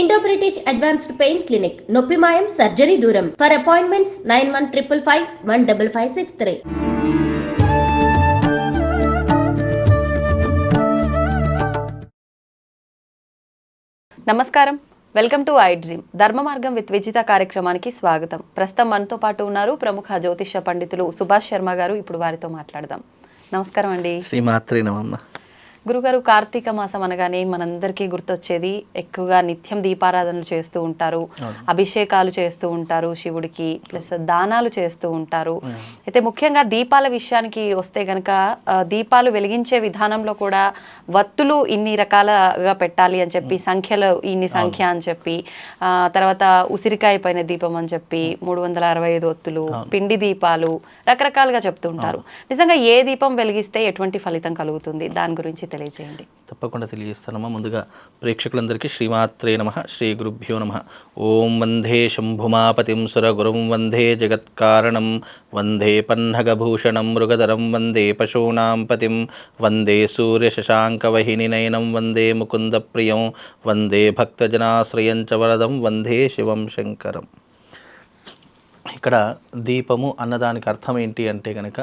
Indo British advanced pain clinic నొప్పి మాయం surgery దూరం for appointments nine one triple five one double five six three నమస్కారం. Welcome to I dream Dharma Margam with Vijitha కార్యక్రమానికి స్వాగతం. ప్రస్తుతం మనతో పాటు ఉన్నారు ప్రముఖ జ్యోతిష్య పండితులు సుభాష్ శర్మ గారు. ఇప్పుడు వారితో మాట్లాడదాం. నమస్కారం అండి. శ్రీమాత్రి నమమ్మ గురుగారు కార్తీక మాసం అనగానే మనందరికీ గుర్తొచ్చేది ఎక్కువగా నిత్యం దీపారాధనలు చేస్తూ ఉంటారు. అభిషేకాలు చేస్తూ ఉంటారు శివుడికి ప్లస్ దానాలు చేస్తూ ఉంటారు. అయితే ముఖ్యంగా దీపాల విషయానికి వస్తే గనక దీపాలు వెలిగించే విధానంలో కూడా వత్తులు ఇన్ని రకాలుగా పెట్టాలి అని చెప్పి సంఖ్యలో ఇన్ని సంఖ్య అని చెప్పి తర్వాత ఉసిరికాయ పైన దీపం అని చెప్పి మూడు వందల అరవై ఐదు ఒత్తులు పిండి దీపాలు రకరకాలుగా చెప్తూ ఉంటారు. నిజంగా ఏ దీపం వెలిగిస్తే ఎటువంటి ఫలితం కలుగుతుంది? దాని గురించి తెలియజేయండి. తప్పకుండా తెలియజేస్తానమ్మా. ముందుగా ప్రేక్షకులందరికీ శ్రీమాత్రే నమ. శ్రీ గురుభ్యో నమ. ఓం వందే శంభుమాపతిం సురగురుం వందే జగత్కారణం. వందే పన్నగభూషణం మృగధరం వందే పశూనాం పతిం వందే సూర్యశశాంకవహినినయనం వందే ముకుంద ప్రియం వందే భక్తజనాశ్రయం చ వరదం వందే శివం శంకరం. ఇక్కడ దీపము అన్నదానికి అర్థం ఏంటి అంటే కనుక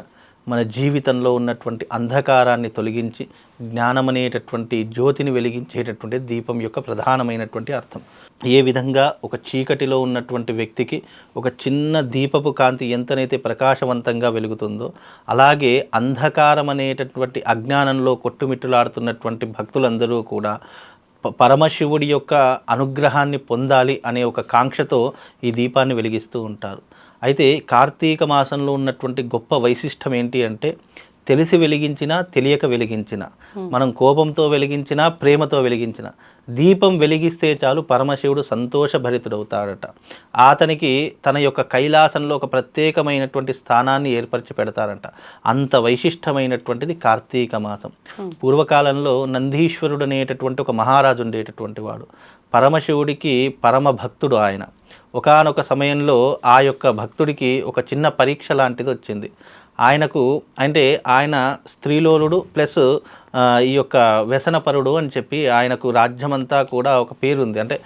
మన జీవితంలో ఉన్నటువంటి అంధకారాన్ని తొలగించి జ్ఞానం అనేటటువంటి జ్యోతిని వెలిగించేటటువంటి దీపం యొక్క ప్రధానమైనటువంటి అర్థం. ఏ విధంగా ఒక చీకటిలో ఉన్నటువంటి వ్యక్తికి ఒక చిన్న దీపపు కాంతి ఎంతనైతే ప్రకాశవంతంగా వెలుగుతుందో అలాగే అంధకారం అనేటటువంటి అజ్ఞానంలో కొట్టుమిట్టులాడుతున్నటువంటి భక్తులందరూ కూడా పరమశివుడి యొక్క అనుగ్రహాన్ని పొందాలి అనే ఒక కాంక్షతో ఈ దీపాన్ని వెలిగిస్తూ ఉంటారు. అయితే కార్తీక మాసంలో ఉన్నటువంటి గొప్ప వైశిష్టం ఏంటి అంటే తెలిసి వెలిగించినా తెలియక వెలిగించిన. మనం కోపంతో వెలిగించినా ప్రేమతో వెలిగించిన. దీపం వెలిగిస్తే చాలు పరమశివుడు సంతోషభరితుడవుతాడట. అతనికి తన యొక్క కైలాసంలో ఒక ప్రత్యేకమైనటువంటి స్థానాన్ని ఏర్పరిచి పెడతారంట. అంత వైశిష్టమైనటువంటిది కార్తీక మాసం. పూర్వకాలంలో నందీశ్వరుడు అనేటటువంటి ఒక మహారాజు ఉండేటటువంటి వాడు. పరమశివుడికి పరమ భక్తుడు ఆయన. ఒకానొక సమయంలో ఆ యొక్క భక్తుడికి ఒక చిన్న పరీక్ష లాంటిది వచ్చింది. ఆయనకు అంటే ఆయన స్త్రీలోలుడు ప్లస్ ఈ యొక్క వ్యసనపరుడు అని చెప్పి ఆయనకు రాజ్యమంతా కూడా ఒక పేరుంది. అంటే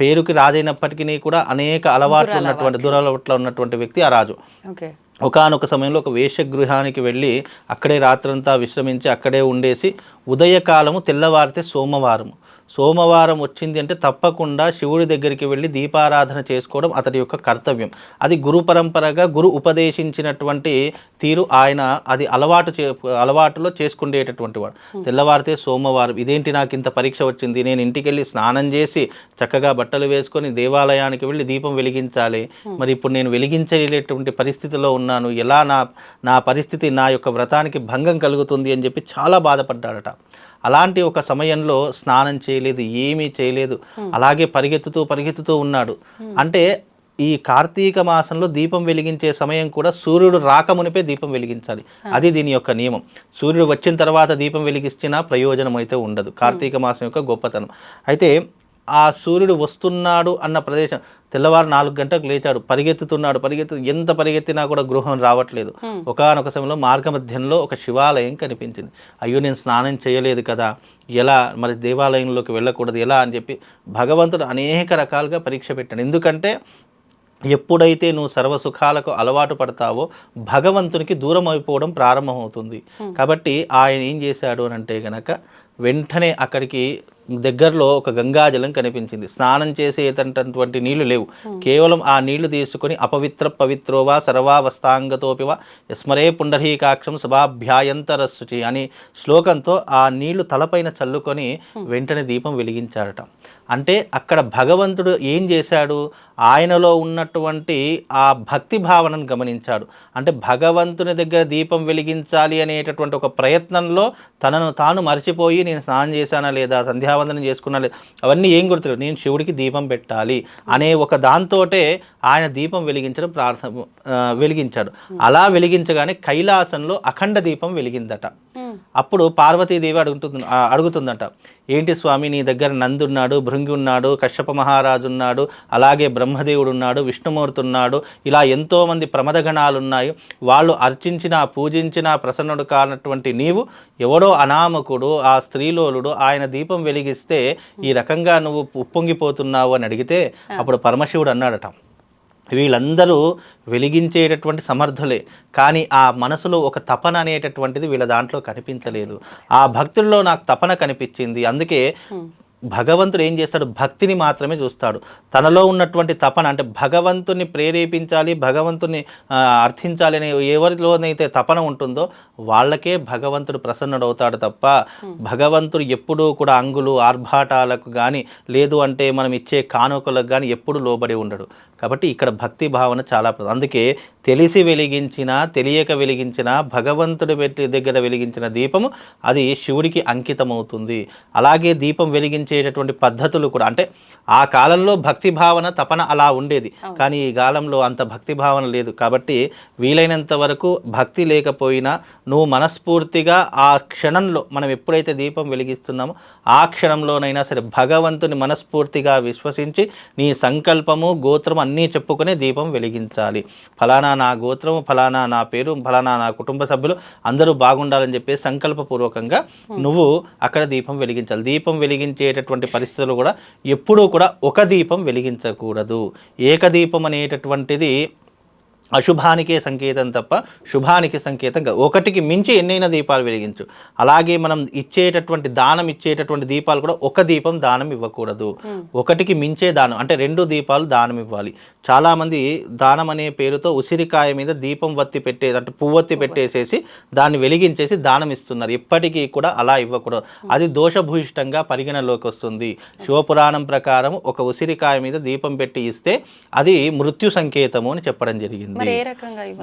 పేరుకి రాజైనప్పటికీ కూడా అనేక అలవాట్లు ఉన్నటువంటి దురలవాట్లు ఉన్నటువంటి వ్యక్తి ఆ రాజు. ఒకానొక సమయంలో ఒక వేషగృహానికి వెళ్ళి అక్కడే రాత్రంతా విశ్రమించి అక్కడే ఉండేసి ఉదయకాలము తెల్లవారితే సోమవారం సోమవారం వచ్చింది అంటే తప్పకుండా శివుడి దగ్గరికి వెళ్ళి దీపారాధన చేసుకోవడం అతడి యొక్క కర్తవ్యం. అది గురు పరంపరగా గురు ఉపదేశించినటువంటి తీరు ఆయన అది అలవాటు చే అలవాటులో చేసుకునేటటువంటి వాడు. తెల్లవారితే సోమవారం. ఇదేంటి నాకు ఇంత పరీక్ష వచ్చింది? నేను ఇంటికి వెళ్ళి స్నానం చేసి చక్కగా బట్టలు వేసుకొని దేవాలయానికి వెళ్ళి దీపం వెలిగించాలి. మరి ఇప్పుడు నేను వెలిగించలేటువంటి పరిస్థితిలో ఉన్నాను. ఎలా నా నా పరిస్థితి నా యొక్క వ్రతానికి భంగం కలుగుతుంది అని చెప్పి చాలా బాధపడ్డాడట. అలాంటి ఒక సమయంలో స్నానం చేయలేదు ఏమీ చేయలేదు. అలాగే పరిగెత్తుతూ పరిగెత్తుతూ ఉన్నాడు. అంటే ఈ కార్తీక మాసంలో దీపం వెలిగించే సమయం కూడా సూర్యుడు రాకమునిపే దీపం వెలిగించాలి. అది దీని యొక్క నియమం. సూర్యుడు వచ్చిన తర్వాత దీపం వెలిగించినా ప్రయోజనం అయితే ఉండదు. కార్తీక మాసం యొక్క గొప్పతనం. అయితే ఆ సూర్యుడు వస్తున్నాడు అన్న ప్రదేశం. తెల్లవారు నాలుగు గంటలకు లేచాడు. పరిగెత్తుతున్నాడు. పరిగెత్తు ఎంత పరిగెత్తినా కూడా గృహం రావట్లేదు. ఒకానొక సమయంలో మార్గమధ్యంలో ఒక శివాలయం కనిపించింది. అయ్యో నేను స్నానం చేయలేదు కదా. ఎలా మరి దేవాలయంలోకి వెళ్ళకూడదు? ఎలా అని చెప్పి భగవంతుడు అనేక రకాలుగా పరీక్ష పెట్టాడు. ఎందుకంటే ఎప్పుడైతే నువ్వు సర్వసుఖాలకు అలవాటు పడతావో భగవంతునికి దూరం అయిపోవడం ప్రారంభమవుతుంది. కాబట్టి ఆయన ఏం చేశాడు అని అంటే గనక వెంటనే అక్కడికి దగ్గరలో ఒక గంగాజలం కనిపించింది. స్నానం చేసేటటువంటి నీళ్ళు లేవు. కేవలం ఆ నీళ్ళు తీసుకొని అపవిత్ర పవిత్రోవా సర్వావస్థాంగతోపివా యస్మరే పుండరీకాక్షం సభాభ్యాయంతరస్సుచి అని శ్లోకంతో ఆ నీళ్ళు తలపైన చల్లుకొని వెంటనే దీపం వెలిగించాడట అంటే అక్కడ భగవంతుడు ఏం చేశాడు? ఆయనలో ఉన్నటువంటి ఆ భక్తి భావనను గమనించాడు. అంటే భగవంతుని దగ్గర దీపం వెలిగించాలి అనేటటువంటి ఒక ప్రయత్నంలో తనను తాను మర్చిపోయి నేను స్నానం చేశానా లేదా? సంధ్యావందనం చేసుకున్నా అవన్నీ ఏం గుర్తులేదు. నేను శివుడికి దీపం పెట్టాలి అనే ఒక దాంతోటే ఆయన దీపం వెలిగించడం ప్రార్థన వెలిగించాడు. అలా వెలిగించగానే కైలాసంలో అఖండ దీపం వెలిగిందట. అప్పుడు పార్వతీదేవి అడుగుతుంది అడుగుతుందంట. ఏంటి స్వామి నీ దగ్గర నంది ఉన్నాడు భృంగి ఉన్నాడు కశ్యప మహారాజు ఉన్నాడు అలాగే బ్రహ్మదేవుడు ఉన్నాడు విష్ణుమూర్తి ఉన్నాడు ఇలా ఎంతో మంది ప్రమదగణాలు ఉన్నాయి వాళ్ళు అర్చించిన పూజించిన ప్రసన్నుడు కానటువంటి నీవు ఎవడో అనామకుడు ఆ స్త్రీలోలుడు ఆయన దీపం వెలిగిస్తే ఈ రకంగా నువ్వు ఉప్పొంగిపోతున్నావు అని అడిగితే అప్పుడు పరమశివుడు అన్నాడట. వీళ్ళందరూ వెలిగించేటటువంటి సమర్థులే. కానీ ఆ మనసులో ఒక తపన అనేటటువంటిది వీళ్ళ దాంట్లో కనిపించలేదు. ఆ భక్తుల్లో నాకు తపన కనిపించింది. అందుకే భగవంతుడు ఏం చేస్తాడు? భక్తిని మాత్రమే చూస్తాడు. తనలో ఉన్నటువంటి తపన అంటే భగవంతుని ప్రేరేపించాలి భగవంతుని అర్థించాలి అనే ఎవరిలోనైతే తపన ఉంటుందో వాళ్ళకే భగవంతుడు ప్రసన్నుడవుతాడు తప్ప భగవంతుడు ఎప్పుడూ కూడా అంగులు ఆర్భాటాలకు కానీ లేదు అంటే మనం ఇచ్చే కానుకలకు కానీ ఎప్పుడు లోబడి ఉండడు. కాబట్టి ఇక్కడ భక్తి భావన చాలా. అందుకే తెలిసి వెలిగించిన తెలియక వెలిగించిన భగవంతుడి పెట్టి దగ్గర వెలిగించిన దీపము అది శివుడికి అంకితమవుతుంది. అలాగే దీపం వెలిగించేటటువంటి పద్ధతులు కూడా అంటే ఆ కాలంలో భక్తి భావన తపన అలా ఉండేది. కానీ ఈ కాలంలో అంత భక్తి భావన లేదు. కాబట్టి వీలైనంత వరకు భక్తి లేకపోయినా నువ్వు మనస్ఫూర్తిగా ఆ క్షణంలో మనం ఎప్పుడైతే దీపం వెలిగిస్తున్నామో ఆ క్షణంలోనైనా సరే భగవంతుని మనస్ఫూర్తిగా విశ్వసించి నీ సంకల్పము గోత్రం అన్నీ చెప్పుకునే దీపం వెలిగించాలి. ఫలానా నా గోత్రము ఫలానా నా పేరు ఫలానా నా కుటుంబ సభ్యులు అందరూ బాగుండాలని చెప్పి సంకల్పపూర్వకంగా నువ్వు అక్కడ దీపం వెలిగించాలి. దీపం వెలిగించేటటువంటి పరిస్థితులు కూడా ఎప్పుడూ కూడా ఒక దీపం వెలిగించకూడదు. ఏకదీపం అనేటటువంటిది అశుభానికే సంకేతం తప్ప శుభానికి సంకేతం కాదు. ఒకటికి మించి ఎన్నైనా దీపాలు వెలిగించు. అలాగే మనం ఇచ్చేటటువంటి దానం ఇచ్చేటటువంటి దీపాలు కూడా ఒక దీపం దానం ఇవ్వకూడదు. ఒకటికి మించే దానం అంటే రెండు దీపాలు దానం ఇవ్వాలి. చాలామంది దానం అనే పేరుతో ఉసిరికాయ మీద దీపం వత్తి పెట్టేది అంటే పువ్వొత్తి పెట్టేసేసి దాన్ని వెలిగించేసి దానం ఇస్తున్నారు. ఎప్పటికీ కూడా అలా ఇవ్వకూడదు. అది దోషభూయిష్టంగా పరిగణలోకి వస్తుంది. శివపురాణం ప్రకారం ఒక ఉసిరికాయ మీద దీపం పెట్టి ఇస్తే అది మృత్యు సంకేతము అని చెప్పడం జరిగింది. మరి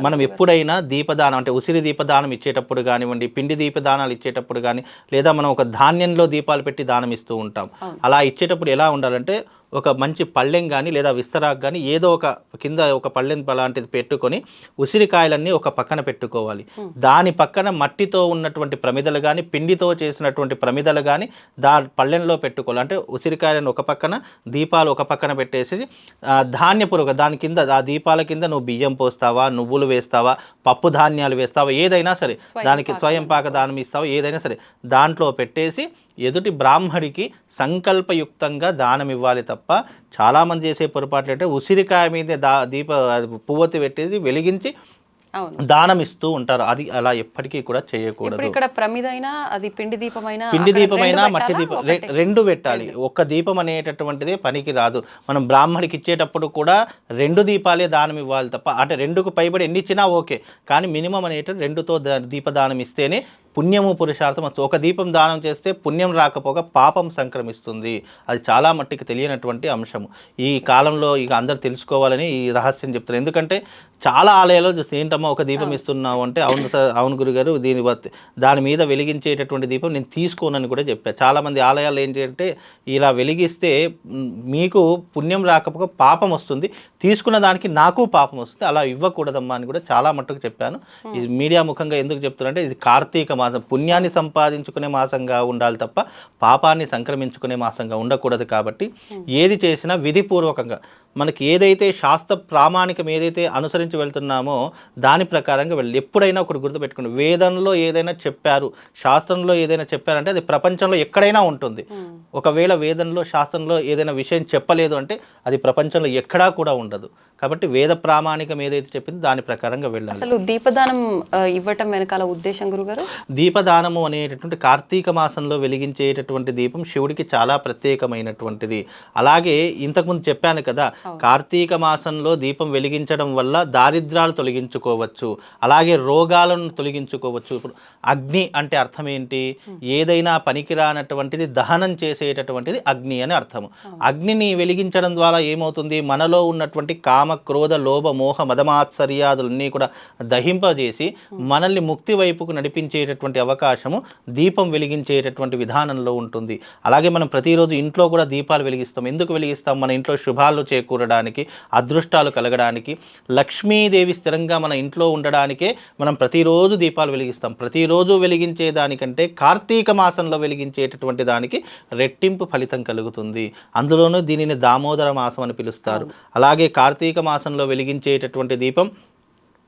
మనం ఎప్పుడైనా దీపదానం అంటే ఉసిరి దీపదానం ఇచ్చేటప్పుడు కానివ్వండి పిండి దీపదానాలు ఇచ్చేటప్పుడు కానీ లేదా మనం ఒక ధాన్యంలో దీపాలు పెట్టి దానం ఇస్తూ ఉంటాం. అలా ఇచ్చేటప్పుడు ఎలా ఉండాలంటే ఒక మంచి పళ్ళెం కానీ లేదా విస్తరాకు కానీ ఏదో ఒక కింద ఒక పళ్ళెం లాంటిది పెట్టుకొని ఉసిరికాయలన్నీ ఒక పక్కన పెట్టుకోవాలి. దాని పక్కన మట్టితో ఉన్నటువంటి ప్రమిదలు కానీ పిండితో చేసినటువంటి ప్రమిదలు కానీ దా పళ్ళెంలో పెట్టుకోవాలి. అంటే ఉసిరికాయలను ఒక పక్కన దీపాలు ఒక పక్కన పెట్టేసి ఆ, ధాన్యపూర్వక దాని కింద ఆ దీపాల కింద నువ్వు బియ్యం పోస్తావా నువ్వులు వేస్తావా పప్పు ధాన్యాలు వేస్తావా ఏదైనా సరే దానికి స్వయం పాక దానం ఇస్తావా ఏదైనా సరే దాంట్లో పెట్టేసి ఎదుటి బ్రాహ్మడికి సంకల్పయుక్తంగా దానం ఇవ్వాలి తప్ప చాలామంది చేసే పొరపాట్లు అంటే ఉసిరికాయ మీద దా దీప అది పువ్వొత్తి పెట్టేసి వెలిగించి దానం ఇస్తూ ఉంటారు. అది అలా ఎప్పటికీ కూడా చేయకూడదు. ఇక్కడ ప్రమిదైనా అది పిండి దీపమైనా పిండి దీపమైనా మట్టి? దీపం రెండు పెట్టాలి. ఒక్క దీపం అనేటటువంటిదే పనికి రాదు. మనం బ్రాహ్మడికి ఇచ్చేటప్పుడు కూడా రెండు దీపాలే దానం ఇవ్వాలి తప్ప అంటే రెండుకు పైబడి ఎన్ని ఇచ్చినా ఓకే. కానీ మినిమం అనేటువంటి రెండుతో దీపదానం ఇస్తేనే పుణ్యము పురుషార్థం. ఒక దీపం దానం చేస్తే పుణ్యం రాకపోగా పాపం సంక్రమిస్తుంది. అది చాలా మట్టికి తెలియనటువంటి అంశము. ఈ కాలంలో ఇక అందరు తెలుసుకోవాలని ఈ రహస్యం చెప్తారు ఎందుకంటే చాలా ఆలయాల్లో చూస్తే ఏంటమ్మా ఒక దీపం ఇస్తున్నావు అంటే అవును సార్ అవును గురుగారు దీని దాని మీద వెలిగించేటటువంటి దీపం నేను తీసుకోనని కూడా చెప్పాను చాలా మంది ఆలయాలు ఏంటి అంటే ఇలా వెలిగిస్తే మీకు పుణ్యం రాకపోగా పాపం వస్తుంది. తీసుకున్న దానికి నాకు పాపం వస్తుంది. అలా ఇవ్వకూడదమ్మా అని కూడా చాలా మట్టుకు చెప్పాను. ఇది మీడియా ముఖంగా ఎందుకు చెప్తున్నారంటే ఇది కార్తీక మాసం. పుణ్యాన్ని సంపాదించుకునే మాసంగా ఉండాలి తప్ప పాపాన్ని సంక్రమించుకునే మాసంగా ఉండకూడదు కాబట్టి ఏది చేసినా విధిపూర్వకంగా మనకి ఏదైతే శాస్త్ర ప్రామాణికం ఏదైతే అనుసరించి వెళ్తున్నామో దాని ప్రకారంగా వెళ్ళి ఎప్పుడైనా ఒకటి గుర్తుపెట్టుకోండి. వేదంలో ఏదైనా చెప్పారు శాస్త్రంలో ఏదైనా చెప్పారంటే అది ప్రపంచంలో ఎక్కడైనా ఉంటుంది. ఒకవేళ వేదంలో శాస్త్రంలో ఏదైనా విషయం చెప్పలేదు అంటే అది ప్రపంచంలో ఎక్కడా కూడా ఉండదు. కాబట్టి వేద ప్రామాణికం ఏదైతే చెప్పిందో దాని ప్రకారంగా వెళ్ళాలి అసలు దీపదానం ఇవ్వటం వెనకాల ఉద్దేశం గురుగారు? దీపదానము అనేటటువంటి కార్తీక మాసంలో వెలిగించేటటువంటి దీపం శివుడికి చాలా ప్రత్యేకమైనటువంటిది. అలాగే ఇంతకుముందు చెప్పాను కదా కార్తీక మాసంలో దీపం వెలిగించడం వల్ల దారిద్రాలు తొలగించుకోవచ్చు. అలాగే రోగాలను తొలగించుకోవచ్చు. ఇప్పుడు అగ్ని అంటే అర్థం ఏంటి? ఏదైనా పనికిరానటువంటిది దహనం చేసేటటువంటిది అగ్ని అని అర్థము. అగ్నిని వెలిగించడం ద్వారా ఏమవుతుంది? మనలో ఉన్నటువంటి కామ కామ క్రోధ లోభ మోహ మదమాత్సర్యాదులన్నీ కూడా దహింపజేసి మనల్ని ముక్తి వైపుకు నడిపించేటటువంటి అవకాశము దీపం వెలిగించేటటువంటి విధానంలో ఉంటుంది. అలాగే మనం ప్రతిరోజు ఇంట్లో కూడా దీపాలు వెలిగిస్తాం. ఎందుకు వెలిగిస్తాం? మన ఇంట్లో శుభాలు చేకూరడానికి అదృష్టాలు కలగడానికి లక్ష్మీదేవి స్థిరంగా మన ఇంట్లో ఉండడానికే మనం ప్రతిరోజు దీపాలు వెలిగిస్తాం. ప్రతిరోజు వెలిగించే దానికంటే కార్తీక మాసంలో వెలిగించేటటువంటి దానికి రెట్టింపు ఫలితం కలుగుతుంది. అందులోనూ దీనిని దామోదర మాసం అని పిలుస్తారు. అలాగే కార్తీక మాసంలో వెలిగించేటటువంటి దీపం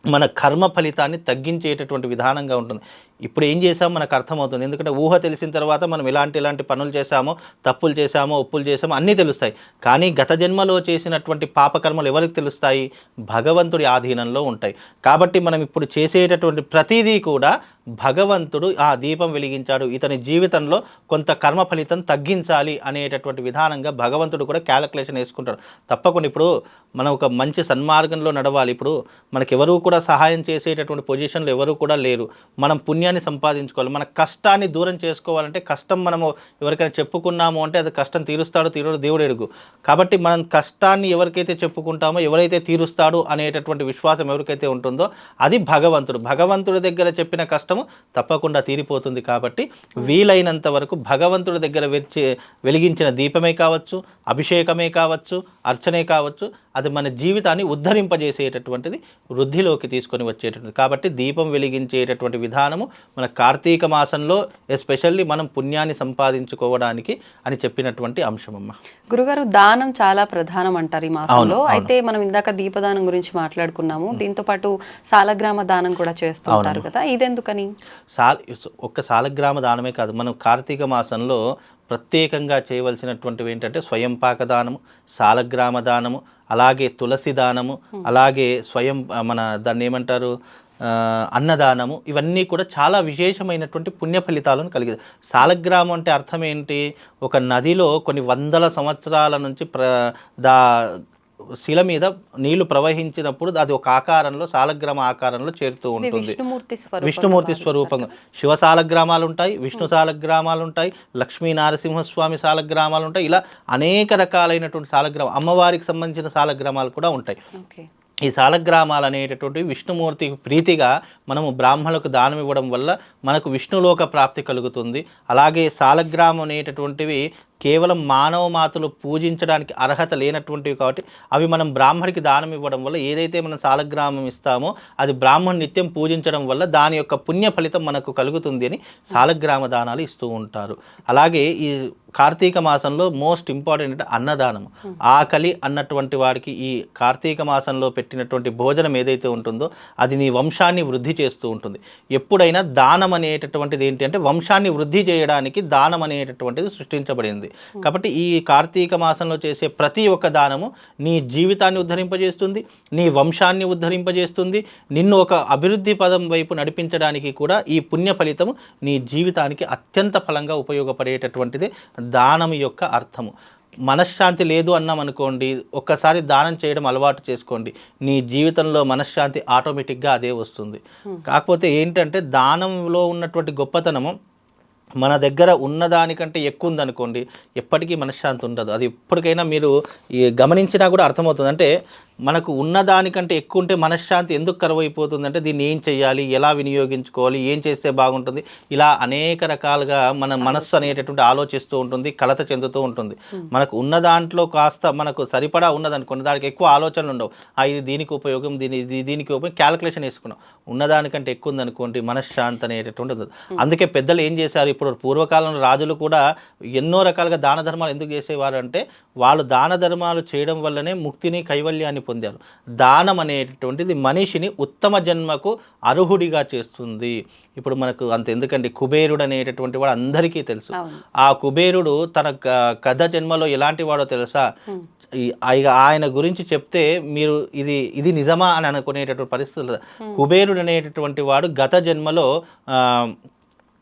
మన కర్మ ఫలితాన్ని తగ్గించేటటువంటి విధానంగా ఉంటుంది. ఇప్పుడు ఏం చేసామో మనకు అర్థమవుతుంది. ఎందుకంటే ఊహ తెలిసిన తర్వాత మనం ఇలాంటి ఇలాంటి పనులు చేశామో తప్పులు చేశామో ఒప్పులు చేశామో అన్నీ తెలుస్తాయి. కానీ గత జన్మలో చేసినటువంటి పాపకర్మలు ఎవరికి తెలుస్తాయి? భగవంతుడి ఆధీనంలో ఉంటాయి. కాబట్టి మనం ఇప్పుడు చేసేటటువంటి ప్రతిదీ కూడా భగవంతుడు ఆ దీపం వెలిగించాడు. ఇతని జీవితంలో కొంత కర్మ ఫలితం తగ్గించాలి అనేటటువంటి విధానంగా భగవంతుడు కూడా క్యాలిక్యులేషన్ వేసుకుంటాడు. తప్పకుండా ఇప్పుడు మనం ఒక మంచి సన్మార్గంలో నడవాలి. ఇప్పుడు మనకి కూడా సహాయం చేసేటటువంటి పొజిషన్లో ఎవరు కూడా లేరు. మనం పుణ్యాన్ని సంపాదించుకోవాలి. మన కష్టాన్ని దూరం చేసుకోవాలంటే కష్టం మనము ఎవరికైనా చెప్పుకున్నాము అంటే అది కష్టం తీరుస్తాడో తీరుడు దేవుడు ఎడుగు కాబట్టి మనం కష్టాన్ని ఎవరికైతే చెప్పుకుంటామో ఎవరైతే తీరుస్తాడు అనేటటువంటి విశ్వాసం ఎవరికైతే ఉంటుందో అది భగవంతుడు. భగవంతుడి దగ్గర చెప్పిన కష్టము తప్పకుండా తీరిపోతుంది కాబట్టి వీలైనంత వరకు భగవంతుడి దగ్గర వెలిగించిన దీపమే కావచ్చు అభిషేకమే కావచ్చు అర్చనే కావచ్చు అది మన జీవితాన్ని ఉద్ధరింపజేసేటటువంటిది వృద్ధిలోకి తీసుకొని వచ్చేటటువంటి కాబట్టి దీపం వెలిగించేటటువంటి విధానము మన కార్తీక మాసంలో ఎస్పెషల్లీ మనం పుణ్యాన్ని సంపాదించుకోవడానికి అని చెప్పినటువంటి అంశమమ్మ. గురుగారు దానం చాలా ప్రధానం అంటారు ఈ మాసంలో. అయితే మనం ఇందాక దీపదానం గురించి మాట్లాడుకున్నాము. దీంతో పాటు సాలగ్రామ దానం కూడా చేస్తూ ఉంటారు కదా. ఇదెందుకని? సాల్ ఒక్క సాలగ్రామ దానమే కాదు. మనం కార్తీక మాసంలో ప్రత్యేకంగా చేయవలసినటువంటివి ఏంటంటే స్వయం పాక దానము సాలగ్రామ దానము అలాగే తులసి దానము అలాగే స్వయం మన దాన్ని ఏమంటారు అన్నదానము ఇవన్నీ కూడా చాలా విశేషమైనటువంటి పుణ్య ఫలితాలను కలిగి సాలగ్రామం అంటే అర్థం ఏంటి? ఒక నదిలో కొన్ని వందల సంవత్సరాల నుంచి ప్ర దా శిల మీద నీళ్ళు ప్రవహించినప్పుడు అది ఒక ఆకారంలో సాలగ్రామ ఆకారంలో చేరుతూ ఉంటుంది. విష్ణుమూర్తి స్వరూపం విష్ణుమూర్తి స్వరూపంగా. శివ సాలగ్రామాలు ఉంటాయి విష్ణు సాలగ్రామాలు ఉంటాయి లక్ష్మీ నారసింహస్వామి సాలగ్రామాలు ఉంటాయి ఇలా అనేక రకాలైనటువంటి సాలగ్రామం అమ్మవారికి సంబంధించిన సాలగ్రామాలు కూడా ఉంటాయి. ఈ సాలగ్రామాలు అనేటటువంటి విష్ణుమూర్తి ప్రీతిగా మనము బ్రాహ్మణులకు దానం ఇవ్వడం వల్ల మనకు విష్ణులోక ప్రాప్తి కలుగుతుంది. అలాగే సాలగ్రామం అనేటటువంటివి కేవలం మానవ మాతలు పూజించడానికి అర్హత లేనటువంటివి కాబట్టి అవి మనం బ్రాహ్మడికి దానం ఇవ్వడం వల్ల ఏదైతే మనం సాలగ్రామం ఇస్తామో అది బ్రాహ్మణ్ నిత్యం పూజించడం వల్ల దాని యొక్క పుణ్య ఫలితం మనకు కలుగుతుంది అని సాలగ్రామ దానాలు ఇస్తూ ఉంటారు. అలాగే ఈ కార్తీక మాసంలో మోస్ట్ ఇంపార్టెంట్ అంటే అన్నదానం. ఆకలి అన్నటువంటి వాడికి ఈ కార్తీక మాసంలో పెట్టినటువంటి భోజనం ఏదైతే ఉంటుందో అది నీ వంశాన్ని వృద్ధి చేస్తూ ఉంటుంది. ఎప్పుడైనా దానం అనేటటువంటిది ఏంటి అంటే వంశాన్ని వృద్ధి చేయడానికి దానం అనేటటువంటిది సృష్టించబడింది. కాబట్టి ఈ కార్తీక మాసంలో చేసే ప్రతి ఒక్క దానము నీ జీవితాన్ని ఉద్ధరింపజేస్తుంది నీ వంశాన్ని ఉద్ధరింపజేస్తుంది నిన్ను ఒక అభివృద్ధి పదం వైపు నడిపించడానికి కూడా ఈ పుణ్య ఫలితము నీ జీవితానికి అత్యంత ఫలంగా ఉపయోగపడేటటువంటిది దానం యొక్క అర్థము. మనశ్శాంతి లేదు అన్నాం అనుకోండి ఒక్కసారి దానం చేయడం అలవాటు చేసుకోండి. నీ జీవితంలో మనశ్శాంతి ఆటోమేటిక్గా అదే వస్తుంది. కాకపోతే ఏంటంటే దానంలో ఉన్నటువంటి గొప్పతనము మన దగ్గర ఉన్నదానికంటే ఎక్కువ ఉందనుకోండి ఎప్పటికీ మనశ్శాంతి ఉండదు. అది ఎప్పటికైనా మీరు ఈ గమనించినా కూడా అర్థమవుతుంది. అంటే మనకు ఉన్నదానికంటే ఎక్కువ ఉంటే మనశ్శాంతి ఎందుకు కరువైపోతుంది అంటే దీన్ని ఏం చేయాలి ఎలా వినియోగించుకోవాలి? ఏం చేస్తే బాగుంటుంది? ఇలా అనేక రకాలుగా మన మనస్సు అనేటటువంటి ఆలోచిస్తూ ఉంటుంది కలత చెందుతూ ఉంటుంది. మనకు ఉన్న దాంట్లో కాస్త మనకు సరిపడా ఉన్నదనుకోండి దానికి ఎక్కువ ఆలోచనలు ఉండవు. ఆ, ఇది దీనికి ఉపయోగం దీని దీనికి ఉపయోగం క్యాలిక్యులేషన్ వేసుకున్నాం. ఉన్నదానికంటే ఎక్కువ ఉందనుకోండి మనశ్శాంతి అనేటటువంటి ఉండదు అందుకే పెద్దలు ఏం చేశారు? ఇప్పుడు పూర్వకాలంలో రాజులు కూడా ఎన్నో రకాలుగా దాన ధర్మాలు ఎందుకు చేసేవారు అంటే వాళ్ళు దాన ధర్మాలు చేయడం వల్లనే ముక్తిని కైవల్యాన్ని పొందారు. దానం అనేటటువంటిది మనిషిని ఉత్తమ జన్మకు అర్హుడిగా చేస్తుంది. ఇప్పుడు మనకు అంత ఎందుకండి? కుబేరుడు అనేటటువంటి వాడు అందరికీ తెలుసు. ఆ కుబేరుడు తన కథ జన్మలో ఎలాంటి వాడో తెలుసా? ఆయన గురించి చెప్తే మీరు ఇది ఇది నిజమా అని అనుకునేటటువంటి పరిస్థితులు కుబేరుడు అనేటటువంటి వాడు గత జన్మలో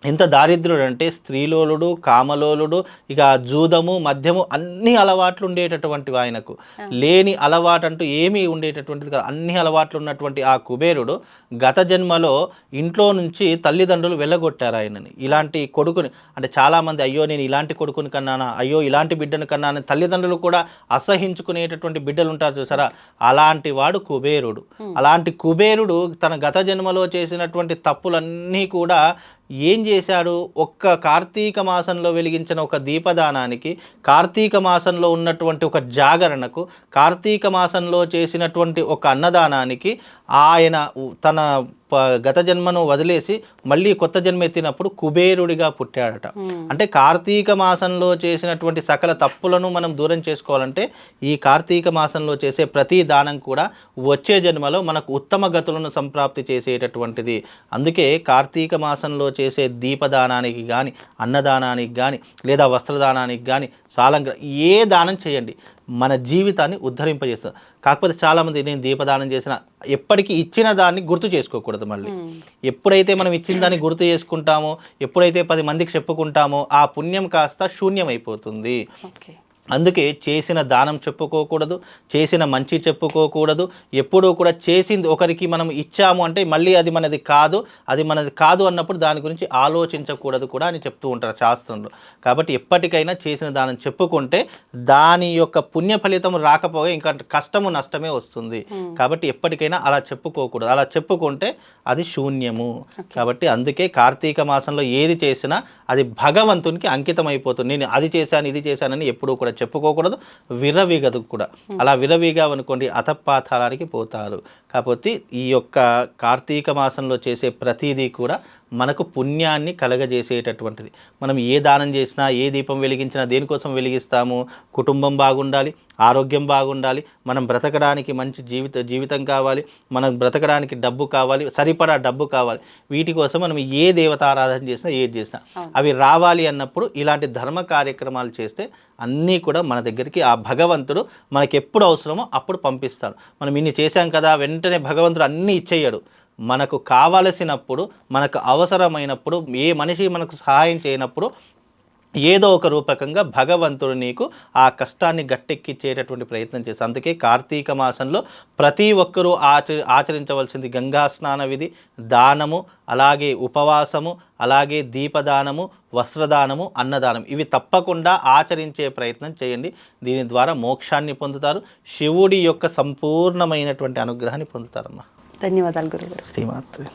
ఎంత దారిద్ర్యుడు అంటే స్త్రీలోలుడు కామలోలుడు ఇక జూదము మద్యము అన్ని అలవాట్లు ఉండేటటువంటి ఆయనకు. లేని అలవాటు అంటూ ఏమీ ఉండేటటువంటిది కాదు. అన్ని అలవాట్లు ఉన్నటువంటి ఆ కుబేరుడు గత జన్మలో ఇంట్లో నుంచి తల్లిదండ్రులు వెళ్ళగొట్టారు ఆయనని. ఇలాంటి కొడుకుని అంటే చాలామంది అయ్యో నేను ఇలాంటి కొడుకుని కన్నానా అయ్యో ఇలాంటి బిడ్డను కన్నాను తల్లిదండ్రులు కూడా అసహించుకునేటటువంటి బిడ్డలు ఉంటారు చూసారా? అలాంటి వాడు కుబేరుడు. అలాంటి కుబేరుడు తన గత జన్మలో చేసినటువంటి తప్పులన్నీ కూడా ఏం చేశాడు? ఒక్క కార్తీక మాసంలో వెలిగించిన ఒక దీపదానానికి కార్తీక మాసంలో ఉన్నటువంటి ఒక జాగరణకు కార్తీక మాసంలో చేసినటువంటి ఒక అన్నదానానికి ఆయన తన గత జన్మను వదిలేసి మళ్ళీ కొత్త జన్మ ఎత్తినప్పుడు కుబేరుడిగా పుట్టాడట. అంటే కార్తీక మాసంలో చేసినటువంటి సకల తప్పులను మనం దూరం చేసుకోవాలంటే ఈ కార్తీక మాసంలో చేసే ప్రతి దానం కూడా వచ్చే జన్మలో మనకు ఉత్తమ గతులను సంప్రాప్తి చేసేటటువంటిది. అందుకే కార్తీక మాసంలో చేసే దీపదానానికి కానీ అన్నదానానికి కానీ లేదా వస్త్రదానానికి కానీ సాలంగ్ర ఏ దానం చేయండి. మన జీవితాన్ని ఉద్ధరింపజేస్తుంది. కాకపోతే చాలామంది నేను దీపదానం చేసిన ఎప్పటికీ ఇచ్చిన దాన్ని గుర్తు చేసుకోకూడదు మళ్ళీ. ఎప్పుడైతే మనం ఇచ్చిన దాన్ని గుర్తు చేసుకుంటామో ఎప్పుడైతే పది మందికి చెప్పుకుంటామో ఆ పుణ్యం కాస్త శూన్యమైపోతుంది. ఓకే. అందుకే చేసిన దానం చెప్పుకోకూడదు చేసిన మంచి చెప్పుకోకూడదు. ఎప్పుడూ కూడా చేసింది ఒకరికి మనం ఇచ్చాము అంటే మళ్ళీ అది మనది కాదు అది మనది కాదు అన్నప్పుడు దాని గురించి ఆలోచించకూడదు కూడా అని చెప్తూ ఉంటారు శాస్త్రంలో. కాబట్టి ఎప్పటికైనా చేసిన దానం చెప్పుకుంటే దాని యొక్క పుణ్య ఫలితం రాకపోగా ఇంకా కష్టము నష్టమే వస్తుంది. కాబట్టి ఎప్పటికైనా అలా చెప్పుకోకూడదు. అలా చెప్పుకుంటే అది శూన్యము. కాబట్టి అందుకే కార్తీక మాసంలో ఏది చేసినా అది భగవంతునికి అంకితం అయిపోతుంది నేను అది చేశాను ఇది చేశానని ఎప్పుడూ కూడా చెప్పుకోకూడదు విరవీగదు కూడా. అలా విరవీగావనుకోండి అతపాతాళానికి పోతారు. కాకపోతే ఈ యొక్క కార్తీక మాసంలో చేసే ప్రతిదీ కూడా మనకు పుణ్యాన్ని కలగజేసేటటువంటిది. మనం ఏ దానం చేసినా ఏ దీపం వెలిగించినా దేనికోసం వెలిగిస్తాము? కుటుంబం బాగుండాలి ఆరోగ్యం బాగుండాలి మనం బ్రతకడానికి మంచి జీవిత జీవితం కావాలి మనం బ్రతకడానికి డబ్బు కావాలి సరిపడా డబ్బు కావాలి. వీటి కోసం మనం ఏ దేవత ఆరాధన చేసినా ఏది చేసినా. అవి రావాలి అన్నప్పుడు ఇలాంటి ధర్మ కార్యక్రమాలు చేస్తే అన్నీ కూడా మన దగ్గరికి ఆ భగవంతుడు మనకి ఎప్పుడు అవసరమో అప్పుడు పంపిస్తాడు. మనం ఇన్ని చేశాం కదా వెంటనే భగవంతుడు అన్నీ ఇచ్చేయడు. మనకు కావలసినప్పుడు మనకు అవసరమైనప్పుడు ఏ మనిషి మనకు సహాయం చేయనప్పుడు ఏదో ఒక రూపకంగా భగవంతుడు నీకు ఆ కష్టాన్ని గట్టెక్కిచ్చేటటువంటి ప్రయత్నం చేస్తాడు. అందుకే కార్తీక మాసంలో ప్రతి ఒక్కరూ ఆచ ఆచరించవలసింది గంగా స్నాన విధి దానము అలాగే ఉపవాసము అలాగే దీపదానము వస్త్రదానము అన్నదానం. ఇవి తప్పకుండా ఆచరించే ప్రయత్నం చేయండి. దీని ద్వారా మోక్షాన్ని పొందుతారు. శివుడి యొక్క సంపూర్ణమైనటువంటి అనుగ్రహాన్ని పొందుతారమ్మా. ధన్యవాదాలు గురుగారు. శ్రీమాత్రి.